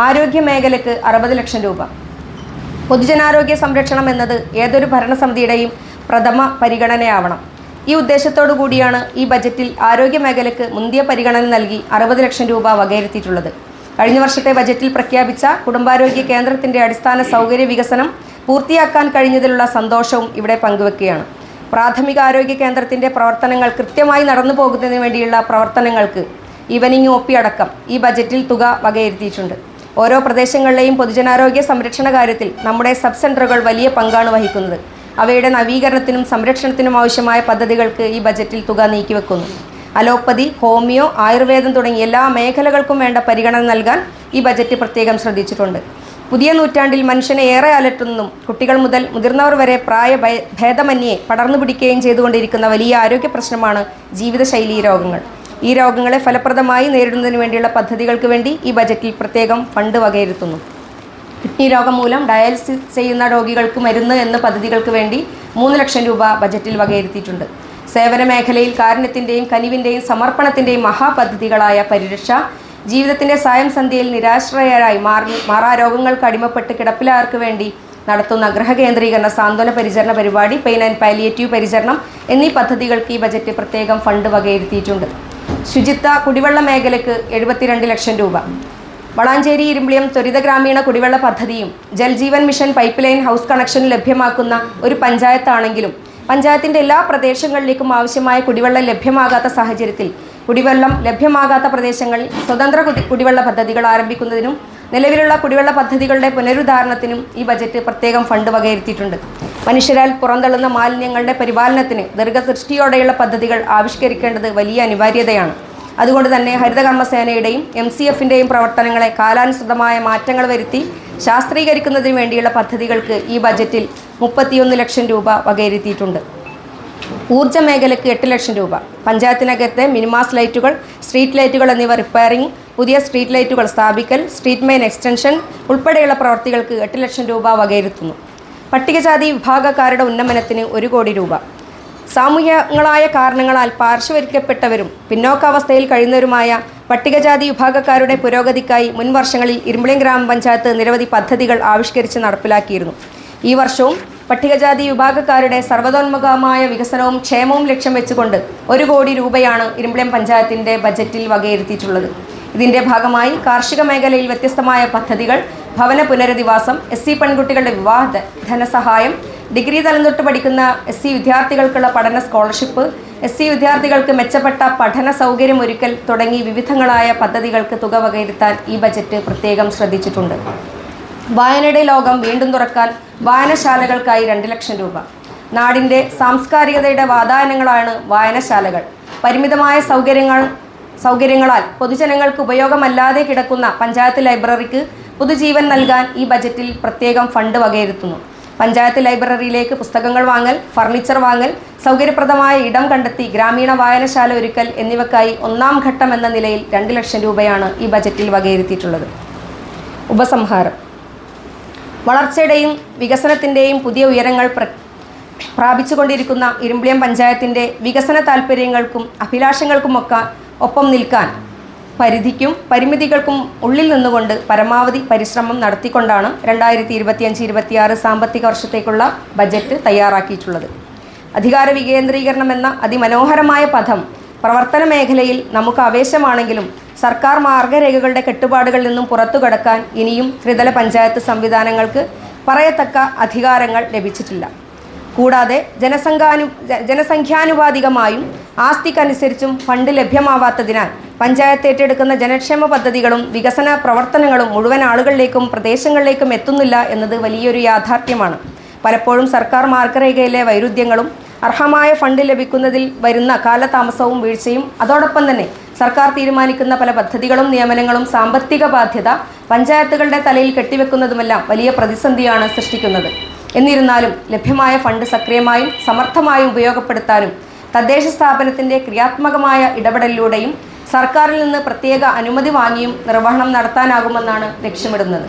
ആരോഗ്യ മേഖലയ്ക്ക് അറുപത് ലക്ഷം രൂപ. പൊതുജനാരോഗ്യ സംരക്ഷണം എന്നത് ഏതൊരു ഭരണസമിതിയുടെയും പ്രഥമ പരിഗണനയാവണം. ഈ ഉദ്ദേശത്തോടു കൂടിയാണ് ഈ ബജറ്റിൽ ആരോഗ്യ മേഖലയ്ക്ക് മുന്തിയ പരിഗണന നൽകി അറുപത് ലക്ഷം രൂപ വകയിരുത്തിയിട്ടുള്ളത്. കഴിഞ്ഞ വർഷത്തെ ബജറ്റിൽ പ്രഖ്യാപിച്ച കുടുംബാരോഗ്യ കേന്ദ്രത്തിന്റെ അടിസ്ഥാന സൗകര്യ വികസനം പൂർത്തിയാക്കാൻ കഴിഞ്ഞതിലുള്ള സന്തോഷവും ഇവിടെ പങ്കുവെക്കുകയാണ്. പ്രാഥമിക ആരോഗ്യ കേന്ദ്രത്തിന്റെ പ്രവർത്തനങ്ങൾ കൃത്യമായി നടന്നു പോകുന്നതിന് വേണ്ടിയുള്ള പ്രവർത്തനങ്ങൾക്ക് ഈവനിങ് ഒ പി അടക്കം ഈ ബജറ്റിൽ തുക വകയിരുത്തിയിട്ടുണ്ട്. ഓരോ പ്രദേശങ്ങളിലെയും പൊതുജനാരോഗ്യ സംരക്ഷണ കാര്യത്തിൽ നമ്മുടെ സബ് സെന്ററുകൾ വലിയ പങ്കാണ് വഹിക്കുന്നത്. അവയുടെ നവീകരണത്തിനും സംരക്ഷണത്തിനും ആവശ്യമായ പദ്ധതികൾക്ക് ഈ ബജറ്റിൽ തുക നീക്കിവെക്കുന്നു. അലോപ്പതി ഹോമിയോ ആയുർവേദം തുടങ്ങിയ എല്ലാ മേഖലകൾക്കും വേണ്ട പരിഗണന നൽകാൻ ഈ ബജറ്റ് പ്രത്യേകം ശ്രദ്ധിച്ചിട്ടുണ്ട്. പുതിയ നൂറ്റാണ്ടിൽ മനുഷ്യനെ ഏറെ അലട്ടുന്നതും കുട്ടികൾ മുതൽ മുതിർന്നവർ വരെ പ്രായ ഭേദമന്യേ പടർന്നു പിടിക്കുകയും ചെയ്തുകൊണ്ടിരിക്കുന്ന വലിയ ആരോഗ്യ പ്രശ്നമാണ് ജീവിതശൈലീ രോഗങ്ങൾ. ഈ രോഗങ്ങളെ ഫലപ്രദമായി നേരിടുന്നതിന് വേണ്ടിയുള്ള പദ്ധതികൾക്ക് വേണ്ടി ഈ ബജറ്റിൽ പ്രത്യേകം ഫണ്ട് വകയിരുത്തുന്നു. കിഡ്നി രോഗം മൂലം ഡയാലിസിസ് ചെയ്യുന്ന രോഗികൾക്ക് മരുന്ന് എന്ന പദ്ധതികൾക്ക് വേണ്ടി മൂന്ന് ലക്ഷം രൂപ ബജറ്റിൽ വകയിരുത്തിയിട്ടുണ്ട്. സേവന മേഖലയിൽ കാരുണ്യത്തിന്റെയും കനിവിന്റെയും സമർപ്പണത്തിന്റെയും മഹാപദ്ധതികളായ പരിരക്ഷ ജീവിതത്തിന്റെ സ്വയം സന്ധ്യയിൽ നിരാശ്രയരായി മാറി മാറാ രോഗങ്ങൾക്ക് അടിമപ്പെട്ട് കിടപ്പിലാർക്ക് വേണ്ടി നടത്തുന്ന ഗൃഹകേന്ദ്രീകരണ സാന്ത്വന പരിചരണ പരിപാടി പെയിൻ ആൻഡ് പാലിയേറ്റീവ് പരിചരണം എന്നീ പദ്ധതികൾക്ക് ഈ ബജറ്റ് പ്രത്യേകം ഫണ്ട് വകയിരുത്തിയിട്ടുണ്ട്. ശുചിത്വ കുടിവെള്ള മേഖലയ്ക്ക് എഴുപത്തിരണ്ട് ലക്ഷം രൂപ. വളാഞ്ചേരി ഇരുമ്പിളിയം ത്വരിത ഗ്രാമീണ കുടിവെള്ള പദ്ധതിയും Jal Jeevan mission pipe line house connection ലഭ്യമാക്കുന്ന ഒരു പഞ്ചായത്താണെങ്കിലും പഞ്ചായത്തിന്റെ എല്ലാ പ്രദേശങ്ങളിലേക്കും ആവശ്യമായ കുടിവെള്ളം ലഭ്യമാകാത്ത സാഹചര്യത്തിൽ കുടിവെള്ളം ലഭ്യമാകാത്ത പ്രദേശങ്ങളിൽ സ്വതന്ത്ര കുടി- കുടിവെള്ള പദ്ധതികൾ ആരംഭിക്കുന്നതിനും നിലവിലുള്ള കുടിവെള്ള പദ്ധതികളുടെ പുനരുദ്ധാരണത്തിനും ഈ ബജറ്റ് പ്രത്യേകം ഫണ്ട് വകയിരുത്തിയിട്ടുണ്ട്. മനുഷ്യരാൽ പുറന്തള്ളുന്ന മാലിന്യങ്ങളുടെ പരിപാലനത്തിന് ദീർഘദൃഷ്ടിയോടെയുള്ള പദ്ധതികൾ ആവിഷ്കരിക്കേണ്ടത് വലിയ അനിവാര്യതയാണ്. അതുകൊണ്ട് തന്നെ ഹരിതകർമ്മസേനയുടെയും എം സി എഫിന്റെയും പ്രവർത്തനങ്ങളെ കാലാനുസൃതമായ മാറ്റങ്ങൾ വരുത്തി ശാസ്ത്രീകരിക്കുന്നതിന് വേണ്ടിയുള്ള പദ്ധതികൾക്ക് ഈ ബജറ്റിൽ മുപ്പത്തിയൊന്ന് ലക്ഷം രൂപ വകയിരുത്തിയിട്ടുണ്ട്. ഊർജ മേഖലയ്ക്ക് എട്ട് ലക്ഷം രൂപ. പഞ്ചായത്തിനകത്തെ മിനിമാസ് ലൈറ്റുകൾ സ്ട്രീറ്റ് ലൈറ്റുകൾ എന്നിവ റിപ്പയറിംഗ് പുതിയ സ്ട്രീറ്റ് ലൈറ്റുകൾ സ്ഥാപിക്കൽ സ്ട്രീറ്റ് മെയിൻ എക്സ്റ്റൻഷൻ ഉൾപ്പെടെയുള്ള പ്രവർത്തികൾക്ക് എട്ട് ലക്ഷം രൂപ വകയിരുത്തുന്നു. പട്ടികജാതി വിഭാഗക്കാരുടെ ഉന്നമനത്തിന് ഒരു കോടി രൂപ. സാമൂഹികങ്ങളായ കാരണങ്ങളാൽ പാർശ്വവരിക്കപ്പെട്ടവരും പിന്നോക്കാവസ്ഥയിൽ കഴിയുന്നവരുമായ പട്ടികജാതി വിഭാഗക്കാരുടെ പുരോഗതിക്കായി മുൻ വർഷങ്ങളിൽ ഗ്രാമപഞ്ചായത്ത് നിരവധി പദ്ധതികൾ ആവിഷ്കരിച്ച് നടപ്പിലാക്കിയിരുന്നു. ഈ വർഷവും പട്ടികജാതി വിഭാഗക്കാരുടെ സർവതോന്മുഖമായ വികസനവും ക്ഷേമവും ലക്ഷ്യം വെച്ചുകൊണ്ട് ഒരു കോടി രൂപയാണ് ഇരുമ്പിളം പഞ്ചായത്തിന്റെ ബജറ്റിൽ വകയിരുത്തിയിട്ടുള്ളത്. ഇതിന്റെ ഭാഗമായി കാർഷിക മേഖലയിൽ വ്യത്യസ്തമായ പദ്ധതികൾ ഭവന പുനരധിവാസം എസ് സി പെൺകുട്ടികളുടെ വിവാഹ ധനസഹായം ഡിഗ്രി തലം തൊട്ട് പഠിക്കുന്ന എസ് സി വിദ്യാർത്ഥികൾക്കുള്ള പഠന സ്കോളർഷിപ്പ് എസ് സി വിദ്യാർത്ഥികൾക്ക് മെച്ചപ്പെട്ട പഠന സൗകര്യം ഒരുക്കൽ തുടങ്ങി വിവിധങ്ങളായ പദ്ധതികൾക്ക് തുക വകയിരുത്താൻ ഈ ബജറ്റ് പ്രത്യേകം ശ്രദ്ധിച്ചിട്ടുണ്ട്. വായനയുടെ ലോകം വീണ്ടും തുറക്കാൻ വായനശാലകൾക്കായി രണ്ട് ലക്ഷം രൂപ. നാടിന്റെ സാംസ്കാരികതയുടെ വാതായനങ്ങളാണ് വായനശാലകൾ. പരിമിതമായ സൗകര്യങ്ങൾ സൗകര്യങ്ങളാൽ പൊതുജനങ്ങൾക്ക് ഉപയോഗമല്ലാതെ കിടക്കുന്ന പഞ്ചായത്ത് ലൈബ്രറിക്ക് പുതുജീവൻ നൽകാൻ ഈ ബജറ്റിൽ പ്രത്യേകം ഫണ്ട് വകയിരുത്തുന്നു. പഞ്ചായത്ത് ലൈബ്രറിയിലേക്ക് പുസ്തകങ്ങൾ വാങ്ങൽ ഫർണിച്ചർ വാങ്ങൽ സൗകര്യപ്രദമായ ഇടം കണ്ടെത്തി ഗ്രാമീണ വായനശാല ഒരുക്കൽ എന്നിവക്കായി ഒന്നാം ഘട്ടം എന്ന നിലയിൽ രണ്ട് ലക്ഷം രൂപയാണ് ഈ ബജറ്റിൽ വകയിരുത്തിയിട്ടുള്ളത്. ഉപസംഹാരം. വളർച്ചയുടെയും വികസനത്തിന്റെയും പുതിയ ഉയരങ്ങൾ പ്ര പ്രാപിച്ചുകൊണ്ടിരിക്കുന്ന ഇരുമ്പിളിയം പഞ്ചായത്തിന്റെ വികസന താൽപ്പര്യങ്ങൾക്കും അഭിലാഷങ്ങൾക്കുമൊക്കെ ഒപ്പം നിൽക്കാൻ പരിധിക്കും പരിമിതികൾക്കും ഉള്ളിൽ നിന്നുകൊണ്ട് പരമാവധി പരിശ്രമം നടത്തിക്കൊണ്ടാണ് രണ്ടായിരത്തി ഇരുപത്തിയഞ്ച് ഇരുപത്തിയാറ് സാമ്പത്തിക വർഷത്തേക്കുള്ള ബജറ്റ് തയ്യാറാക്കിയിട്ടുള്ളത്. അധികാര വികേന്ദ്രീകരണം എന്ന അതിമനോഹരമായ പദം പ്രവർത്തന മേഖലയിൽ നമുക്ക് ആവേശമാണെങ്കിലും സർക്കാർ മാർഗരേഖകളുടെ കെട്ടുപാടുകളിൽ നിന്നും പുറത്തു കടക്കാൻ ഇനിയും ത്രിതല പഞ്ചായത്ത് സംവിധാനങ്ങൾക്ക് പറയത്തക്ക അധികാരങ്ങൾ ലഭിച്ചിട്ടില്ല. കൂടാതെ ജനസംഖ്യാനു ജനസംഖ്യാനുപാതികമായും ആസ്തിക്കനുസരിച്ചും ഫണ്ട് ലഭ്യമാവാത്തതിനാൽ പഞ്ചായത്ത് ഏറ്റെടുക്കുന്ന ജനക്ഷേമ പദ്ധതികളും വികസന പ്രവർത്തനങ്ങളും മുഴുവൻ ആളുകളിലേക്കും പ്രദേശങ്ങളിലേക്കും എത്തുന്നില്ല എന്നത് വലിയൊരു യാഥാർത്ഥ്യമാണ്. പലപ്പോഴും സർക്കാർ മാർഗരേഖയിലെ വൈരുദ്ധ്യങ്ങളും അർഹമായ ഫണ്ട് ലഭിക്കുന്നതിൽ വരുന്ന കാലതാമസവും വീഴ്ചയും അതോടൊപ്പം തന്നെ സർക്കാർ തീരുമാനിക്കുന്ന പല പദ്ധതികളും നിയമനങ്ങളും സാമ്പത്തിക ബാധ്യത പഞ്ചായത്തുകളുടെ തലയിൽ കെട്ടിവെക്കുന്നതുമെല്ലാം വലിയ പ്രതിസന്ധിയാണ് സൃഷ്ടിക്കുന്നത്. എന്നിരുന്നാലും ലഭ്യമായ ഫണ്ട് സക്രിയമായും സമർത്ഥമായും ഉപയോഗപ്പെടുത്താനും തദ്ദേശ സ്ഥാപനത്തിന്റെ ക്രിയാത്മകമായ ഇടപെടലിലൂടെയും സർക്കാരിൽ നിന്ന് പ്രത്യേക അനുമതി വാങ്ങിയും നിർവഹണം നടത്താനാകുമെന്നാണ് ലക്ഷ്യമിടുന്നത്.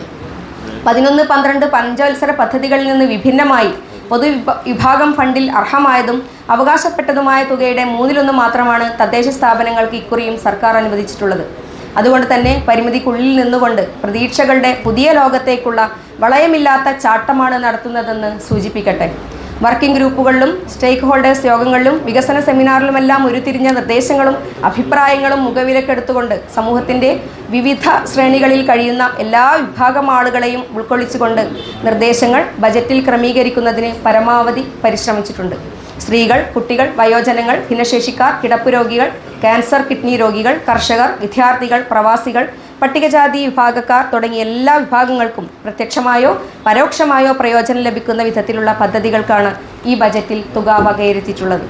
പതിനൊന്ന് പന്ത്രണ്ട് പഞ്ചവത്സര പദ്ധതികളിൽ നിന്ന് വിഭിന്നമായി പൊതു വിഭാഗം ഫണ്ടിൽ അർഹമായതും അവകാശപ്പെട്ടതുമായ തുകയുടെ മൂന്നിലൊന്ന് മാത്രമാണ് തദ്ദേശ സ്ഥാപനങ്ങൾക്ക് ഇക്കുറിയും സർക്കാർ അനുവദിച്ചിട്ടുള്ളത്. അതുകൊണ്ട് തന്നെ പരിമിതിക്കുള്ളിൽ നിന്നുകൊണ്ട് പ്രതീക്ഷകളുടെ പുതിയ ലോകത്തേക്കുള്ള വളയമില്ലാത്ത ചാട്ടമാണ് നടത്തുന്നതെന്ന് സൂചിപ്പിക്കട്ടെ. വർക്കിംഗ് ഗ്രൂപ്പുകളിലും സ്റ്റേക്ക് ഹോൾഡേഴ്സ് യോഗങ്ങളിലും വികസന സെമിനാറിലുമെല്ലാം ഉരുത്തിരിഞ്ഞ നിർദ്ദേശങ്ങളും അഭിപ്രായങ്ങളും മുഖവിലക്കെടുത്തുകൊണ്ട് സമൂഹത്തിന്റെ വിവിധ ശ്രേണികളിൽ കഴിയുന്ന എല്ലാ വിഭാഗം ആളുകളെയും ഉൾക്കൊള്ളിച്ചുകൊണ്ട് നിർദ്ദേശങ്ങൾ ബജറ്റിൽ ക്രമീകരിക്കുന്നതിന് പരമാവധി പരിശ്രമിച്ചിട്ടുണ്ട്. സ്ത്രീകൾ കുട്ടികൾ വയോജനങ്ങൾ ഭിന്നശേഷിക്കാർ കിടപ്പ് രോഗികൾ ക്യാൻസർ കിഡ്നി രോഗികൾ കർഷകർ വിദ്യാർത്ഥികൾ പ്രവാസികൾ പട്ടികജാതി വിഭാഗക്കാർ തുടങ്ങിയ എല്ലാ വിഭാഗങ്ങൾക്കും പ്രത്യക്ഷമായോ പരോക്ഷമായോ പ്രയോജനം ലഭിക്കുന്ന വിധത്തിലുള്ള പദ്ധതികൾക്കാണ് ഈ ബജറ്റിൽ തുക വകയിരുത്തിയിട്ടുള്ളത്.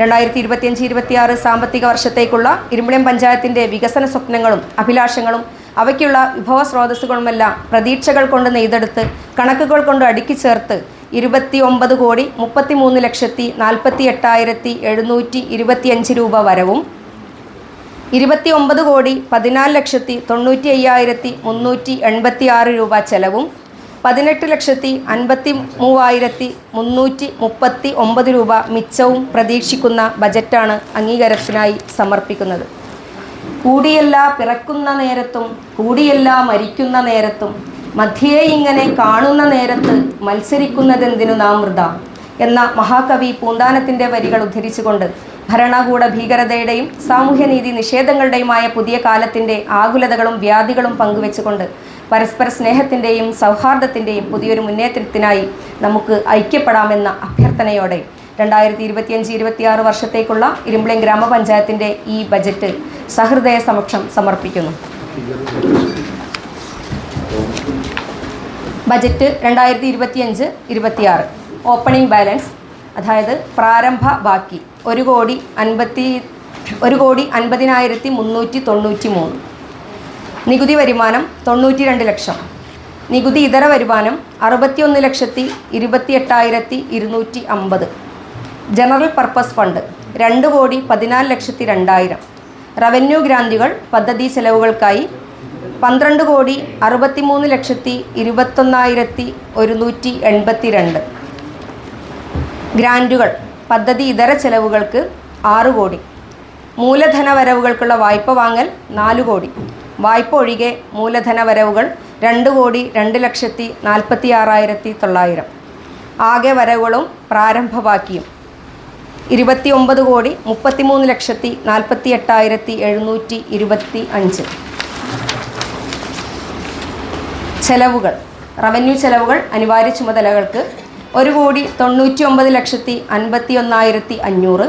രണ്ടായിരത്തി ഇരുപത്തിയഞ്ച് ഇരുപത്തിയാറ് സാമ്പത്തിക വർഷത്തേക്കുള്ള ഇരുമ്പിളം പഞ്ചായത്തിന്റെ വികസന സ്വപ്നങ്ങളും അഭിലാഷങ്ങളും അവയ്ക്കുള്ള വിഭവ സ്രോതസ്സുകളുമെല്ലാം പ്രതീക്ഷകൾ കൊണ്ട് നെയ്തെടുത്ത് കണക്കുകൾ കൊണ്ട് അടുക്കി ചേർത്ത് ഇരുപത്തി ഒമ്പത് കോടി മുപ്പത്തി മൂന്ന് ലക്ഷത്തി നാൽപ്പത്തി എട്ടായിരത്തി എഴുന്നൂറ്റി ഇരുപത്തിയഞ്ച് രൂപ വരവും ഇരുപത്തി ഒമ്പത് കോടി പതിനാല് ലക്ഷത്തി തൊണ്ണൂറ്റി അയ്യായിരത്തി മുന്നൂറ്റി എൺപത്തി ആറ് രൂപ ചെലവും പതിനെട്ട് ലക്ഷത്തി അൻപത്തി മൂവായിരത്തി മുന്നൂറ്റി മുപ്പത്തി ഒമ്പത് രൂപ മിച്ചവും പ്രതീക്ഷിക്കുന്ന ബജറ്റാണ് അംഗീകാരത്തിനായി സമർപ്പിക്കുന്നത്. കൂടിയല്ല പിറക്കുന്ന നേരത്തും കൂടിയല്ല മരിക്കുന്ന നേരത്തും മധ്യേ ഇങ്ങനെ കാണുന്ന നേരത്ത് മത്സരിക്കുന്നതെന്തിനു നാം വൃത എന്ന മഹാകവി പൂന്താനത്തിന്റെ വരികൾ ഉദ്ധരിച്ചുകൊണ്ട് ഭരണകൂട ഭീകരതയുടെയും സാമൂഹ്യനീതി നിഷേധങ്ങളുടെയുമായ പുതിയ കാലത്തിന്റെ ആകുലതകളും വ്യാധികളും പങ്കുവെച്ചുകൊണ്ട് പരസ്പര സ്നേഹത്തിന്റെയും സൗഹാർദ്ദത്തിന്റെയും പുതിയൊരു മുന്നേറ്റത്തിനായി നമുക്ക് ഐക്യപ്പെടാമെന്ന അഭ്യർത്ഥനയോടെ രണ്ടായിരത്തി ഇരുപത്തിയഞ്ച് ഇരുപത്തിയാറ് വർഷത്തേക്കുള്ള ഇരുമ്പിളിയം ഗ്രാമപഞ്ചായത്തിന്റെ ഈ ബജറ്റ് സഹൃദയ സമക്ഷം സമർപ്പിക്കുന്നു. ബജറ്റ് രണ്ടായിരത്തി ഇരുപത്തിയഞ്ച് ഇരുപത്തിയാറ്. ഓപ്പണിംഗ് ബാലൻസ് അതായത് പ്രാരംഭ ബാക്കി ഒരു കോടി അൻപത്തി ഒരു കോടി അൻപതിനായിരത്തി മുന്നൂറ്റി തൊണ്ണൂറ്റി മൂന്ന് നികുതി വരുമാനം തൊണ്ണൂറ്റി രണ്ട് ലക്ഷം. നികുതി ഇതര വരുമാനം അറുപത്തിയൊന്ന് ലക്ഷത്തി ഇരുപത്തി എട്ടായിരത്തി ഇരുന്നൂറ്റി അമ്പത്. ജനറൽ പർപ്പസ് ഫണ്ട് രണ്ട് കോടി പതിനാല് ലക്ഷത്തി രണ്ടായിരം. റവന്യൂ ഗ്രാന്റുകൾ പദ്ധതി ചെലവുകൾക്കായി പന്ത്രണ്ട് കോടി അറുപത്തിമൂന്ന് ലക്ഷത്തി ഇരുപത്തൊന്നായിരത്തി ഒരുന്നൂറ്റി എൺപത്തി രണ്ട് ഗ്രാന്റുകൾ പദ്ധതി ഇതര ചെലവുകൾക്ക് ആറ് കോടി. മൂലധന വരവുകൾക്കുള്ള വായ്പ വാങ്ങൽ നാല് കോടി. വായ്പ ഒഴികെ മൂലധന വരവുകൾ രണ്ട് കോടി രണ്ട് ലക്ഷത്തി നാൽപ്പത്തി ആറായിരത്തി തൊള്ളായിരം. ആകെ വരവുകളും പ്രാരംഭ ബാക്കിയും ഇരുപത്തി ഒമ്പത് കോടി മുപ്പത്തിമൂന്ന് ലക്ഷത്തി നാൽപ്പത്തി എട്ടായിരത്തി എഴുന്നൂറ്റി ഇരുപത്തി അഞ്ച്. ചെലവുകൾ. റവന്യൂ ചെലവുകൾ അനിവാര്യ ചുമതലകൾക്ക് ഒരു കോടി തൊണ്ണൂറ്റി ഒമ്പത് ലക്ഷത്തി അൻപത്തി ഒന്നായിരത്തി അഞ്ഞൂറ്.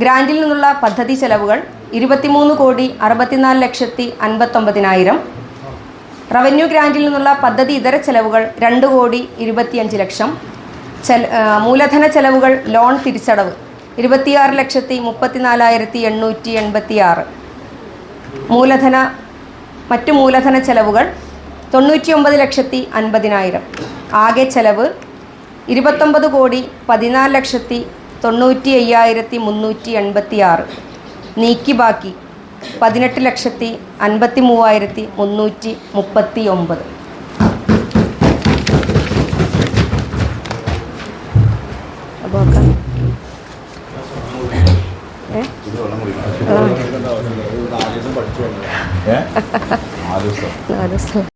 ഗ്രാൻഡിൽ നിന്നുള്ള പദ്ധതി ചെലവുകൾ ഇരുപത്തിമൂന്ന് കോടി അറുപത്തിനാല് ലക്ഷത്തി അൻപത്തൊമ്പതിനായിരം. റവന്യൂ ഗ്രാൻഡിൽ നിന്നുള്ള പദ്ധതി ഇതര ചെലവുകൾ രണ്ട് കോടി ഇരുപത്തിയഞ്ച് ലക്ഷം. ചെല മൂലധന ചെലവുകൾ ലോൺ തിരിച്ചടവ് ഇരുപത്തിയാറ് ലക്ഷത്തി മുപ്പത്തിനാലായിരത്തി എണ്ണൂറ്റി എൺപത്തി ആറ് മൂലധന മറ്റു മൂലധന ചെലവുകൾ തൊണ്ണൂറ്റി ഒമ്പത് ലക്ഷത്തി അൻപതിനായിരം. ആകെ ചെലവ് ഇരുപത്തൊമ്പത് കോടി പതിനാല് ലക്ഷത്തി തൊണ്ണൂറ്റി അയ്യായിരത്തി മുന്നൂറ്റി എൺപത്തി ആറ് നീക്കി ബാക്കി പതിനെട്ട് ലക്ഷത്തി അൻപത്തി മൂവായിരത്തി മുന്നൂറ്റി മുപ്പത്തി ഒമ്പത് ആ. ഏ നാല് ദിവസം.